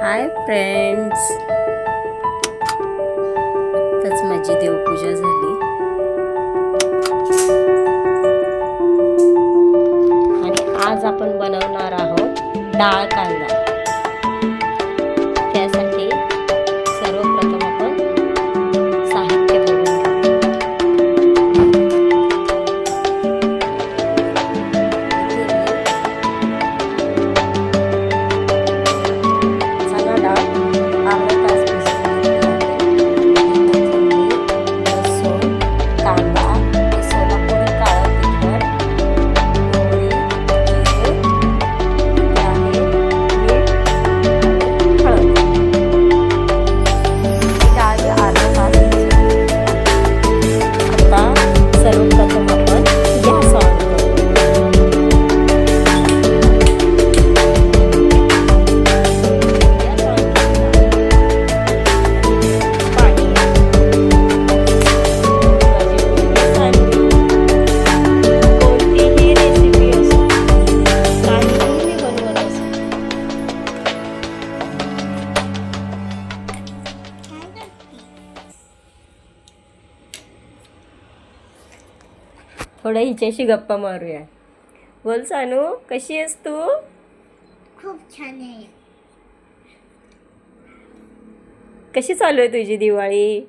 Hi friends आताच माझी देवपूजा झाली. आणि आज आपण बनवणार आहोत डाळ कांदा. थोडं हिच्याशी गप्पा मारूया. बोल सानू कशी आहेस तू? खूप छान आहे. कशी चालू आहे तुझी दिवाळी?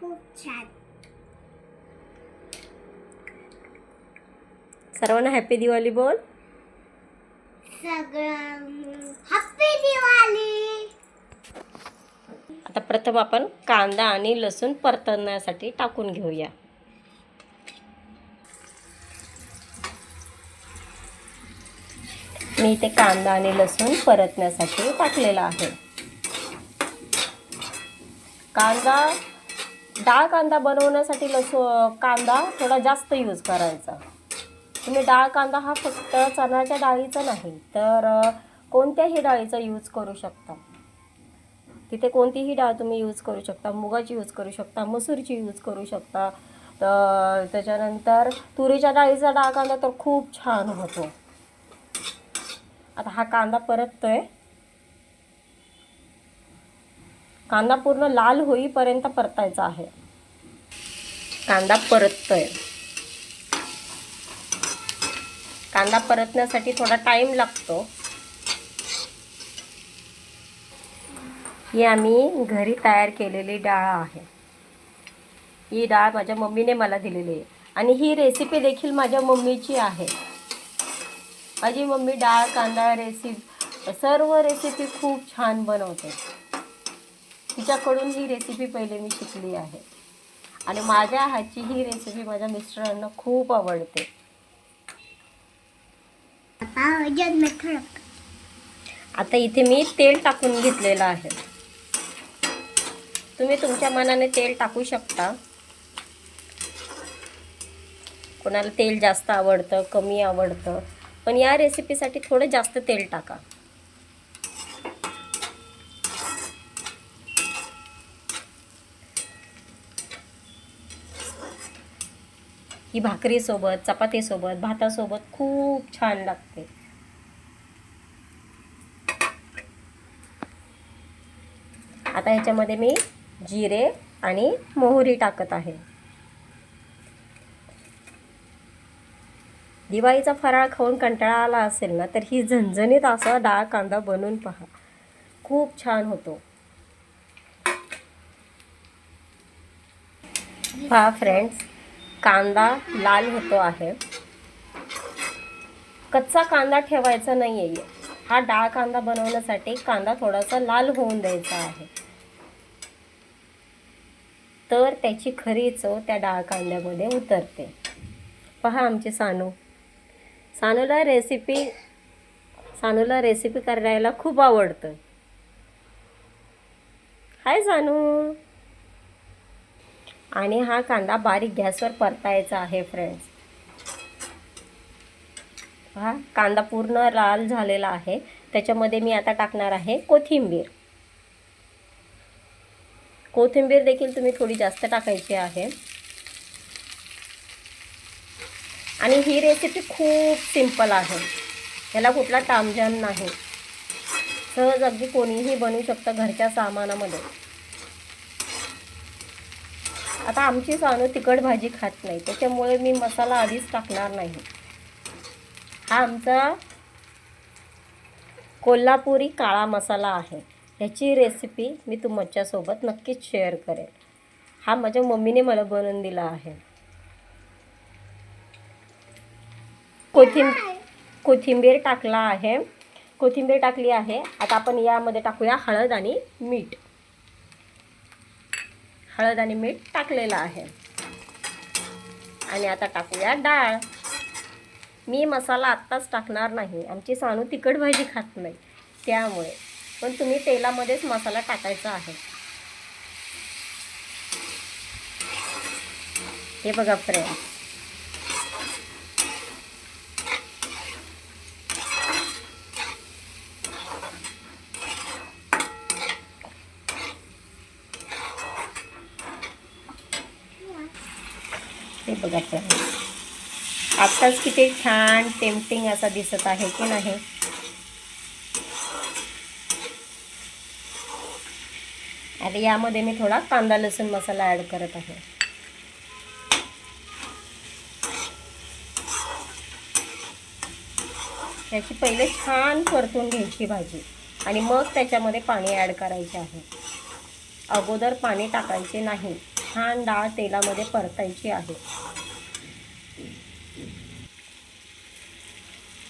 खूप छान. सर्वांना हॅपी दिवाळी बोल. सगळं हॅपी दिवाळी. आता प्रथम आपण कांदा आणि लसूण परतण्यासाठी टाकून घेऊया. मी इथे कांदा आणि लसूण परतण्यासाठी टाकलेला आहे. कांदा डाळ कांदा बनवण्यासाठी लसू कांदा थोडा जास्त यूज करायचा. तुम्ही डाळ कांदा हा फक्त चणाच्या डाळीचा नाही तर कोणत्याही डाळीचा यूज करू शकता. तिथे कोणतीही डाळ तुम्ही यूज करू शकता मुगाची यूज करू शकता मसूरची यूज करू शकता. तर त्याच्यानंतर तुरीच्या डाळीचा डाळ कांदा तर खूप छान होतो. आता हा कांदा परततोय. कांदा पूर्ण लाल होईपर्यंत परतायचा आहे. कांदा परततोय. कांदा परतण्यासाठी थोडा टाईम लागतो. ही आम्ही घरी तयार केलेली डाळ आहे. ही डाळ माझ्या मम्मीने मला दिलेली आहे. आणि ही रेसिपी देखील माझ्या मम्मीची आहे. माझी मम्मी डाळ कांदा रेसिपी सर्व रेसिपी खूप छान बनवते. तिच्याकडून ही रेसिपी पहिले मी शिकली आहे. आणि माझ्या हातची ही रेसिपी माझ्या मिस्टरांना खूप आवडते. आता इथे मी तेल टाकून घेतलेलं आहे. तुम्ही तुमच्या मनाने तेल टाकू शकता. कोणाला तेल जास्त आवडतं कमी आवडतं. पण या रेसिपीसाठी थोडं जास्त तेल टाका. ही भाकरीसोबत चपातीसोबत भातासोबत खूप छान लागते. आता ह्याच्यामध्ये मी जिरे आणि मोहरी टाकत आहे. दिवाळीचा फराळ खाऊन कंटाळा आला असेल ना तर ही झणझणीत असा डाळ कांदा बनवून पहा. खूप छान होतो. पहा फ्रेंड्स कांदा लाल होतो आहे. कच्चा कांदा ठेवायचा नाही आहे हा डाळ कांदा बनवण्यासाठी कांदा थोडासा लाल होऊन द्यायचा आहे. तर त्याची खरी चव त्या डाळ कांद्यामध्ये उतरते. पहा आमचे सानू. सानूला रेसिपी सानूला रेसिपी करायला खूप आवडतं. हाय सानू. आणि हा कांदा बारीक गॅसवर परतायचा आहे फ्रेंड्स हा कांदा पूर्ण लाल झालेला आहे. त्याच्यामध्ये मी आता टाकणार आहे कोथिंबीर. कोथिंबीर देखील तुम्ही थोडी जास्त टाकायची आहे. आणि ही रेसिपी खूप सिंपल आहे. याला कुठला टामजाम नाही. सहज अगदी कोणीही बनवू शकतं घरच्या सामानामध्ये. आता आमची सानू तिखट भाजी खात नाही त्याच्यामुळे मी मसाला आधीच टाकणार नाही. हा आमचा कोल्हापुरी काळा मसाला आहे. ह्याची रेसिपी मी तुमच्यासोबत नक्कीच शेअर करेन. हा माझ्या मम्मीने मला बनवून दिला आहे. कोथिंब कोथिंबीर टाकला आहे. कोथिंबीर टाकली आहे. आता आपण यामध्ये टाकूया हळद आणि मीठ. हळद आणि मीठ टाकलेलं आहे. आणि आता टाकूया डाळ. मी मसाला आत्ताच टाकणार नाही. आमची सानू तिखट भाजी खात नाही. त्यामुळे. पण तुम्ही तेलामध्येच मसाला टाकायचा आहे. हे बघा फ्रेंड ते बघा फ्रेंड आत्ताच किती छान टेम्पटिंग असा दिसत आहे की नाही? आता यामध्ये मी थोडा कांदा लसूण मसाला ॲड करत आहे. त्याची पहिले छान परतून घ्यायची भाजी आणि मग त्याच्यामध्ये पाणी ॲड करायचे आहे. अगोदर पाणी टाकायचे नाही. छान डाळ तेलामध्ये परतायची आहे.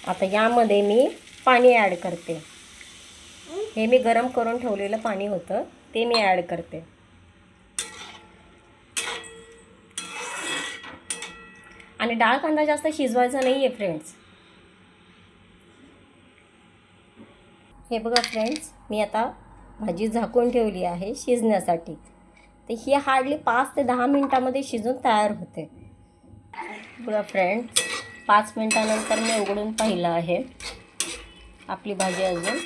आता यामध्ये मी पाणी ॲड करते. हे मी गरम करून ठेवलेलं पाणी होतं ते मी ॲड करते. आणि डाळ कांदा जास्त शिजवायचा नाही आहे फ्रेंड्स हे बघा फ्रेंड्स मी आता भाजी झाकून ठेवली आहे शिजण्यासाठी. तर ही हार्डली पाच ते दहा मिनटामध्ये शिजून तयार होते. बघा फ्रेंड्स पाच मिनटानंतर मी उघडून पाहिलं आहे. आपली भाजी अजून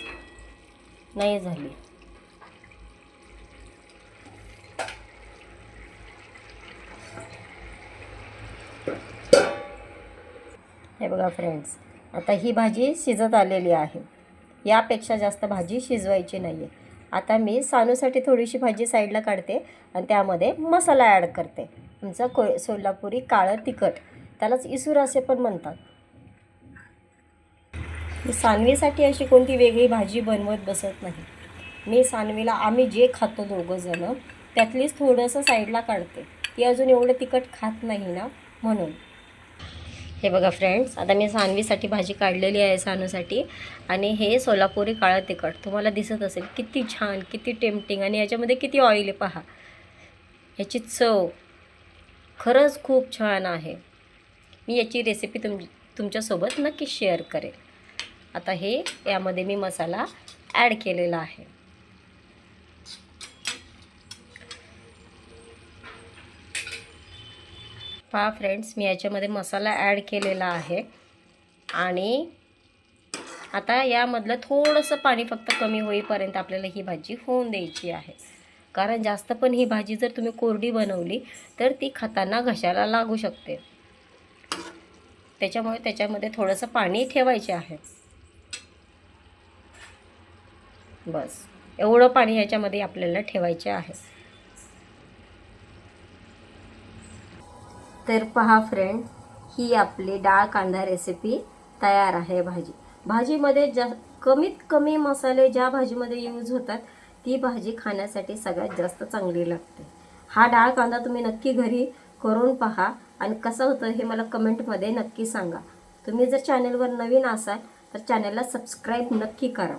नाही झाली. हे बघा फ्रेंड्स आता ही भाजी शिजत आलेली आहे. यापेक्षा जास्त भाजी शिजवायची नाही आहे आता मी सानूसाठी थोडीशी भाजी साईडला काढते आणि त्यामध्ये मसाला ॲड करते. आमचं को सोलापुरी काळं तिखट. त्यालाच इसूर असे पण म्हणतात. मी सानवीसाठी अशी कोणती वेगळी भाजी बनवत बसत नाही. मी सानवीला आम्ही जे खातो दोघंजणं त्यातलीच थोडंसं साईडला काढते. ती अजून एवढं तिखट खात नाही ना म्हणून. हे बघा फ्रेंड्स आता मी सानवीसाठी भाजी काढलेली आहे सानूसाठी आणि हे सोलापुरी काळं तिखट. तुम्हाला दिसत असेल किती छान किती टेम्पटिंग आणि याच्यामध्ये किती ऑइल आहे पहा. याची चव खरंच खूप छान आहे. मी याची रेसिपी तुम तुमच्यासोबत नक्की शेअर करेन आता हे यामध्ये मी मसाला ॲड केलेला आहे. पहा फ्रेंड्स मी याच्यामध्ये मसाला ॲड केलेला आहे. आणि आता यामधलं थोडंसं पाणी फक्त कमी होईपर्यंत आपल्याला ही भाजी होऊन द्यायची आहे. कारण जास्त पण ही भाजी जर तुम्ही कोरडी बनवली तर ती खाताना घशाला लागू शकते. त्याच्यामुळे त्याच्यामध्ये थोडंसं पाणी ठेवायचे आहे. बस. एवढं पाणी ह्याच्यामध्ये आपल्याला ठेवायचे आहे. तर पहा फ्रेंड ही आपली डाळ कांदा रेसिपी तयार आहे भाजी. भाजीमध्ये जा कमीत कमी मसाले ज्या भाजीमध्ये यूज होतात ती भाजी खाण्यासाठी सगळ्यात जास्त चांगली लागते. हा डाळ कांदा तुम्ही नक्की घरी करून पहा आणि कसं होतं हे मला कमेंटमध्ये नक्की सांगा. तुम्ही जर चॅनलवर नवीन असाल तर चॅनलला सबस्क्राईब नक्की करा.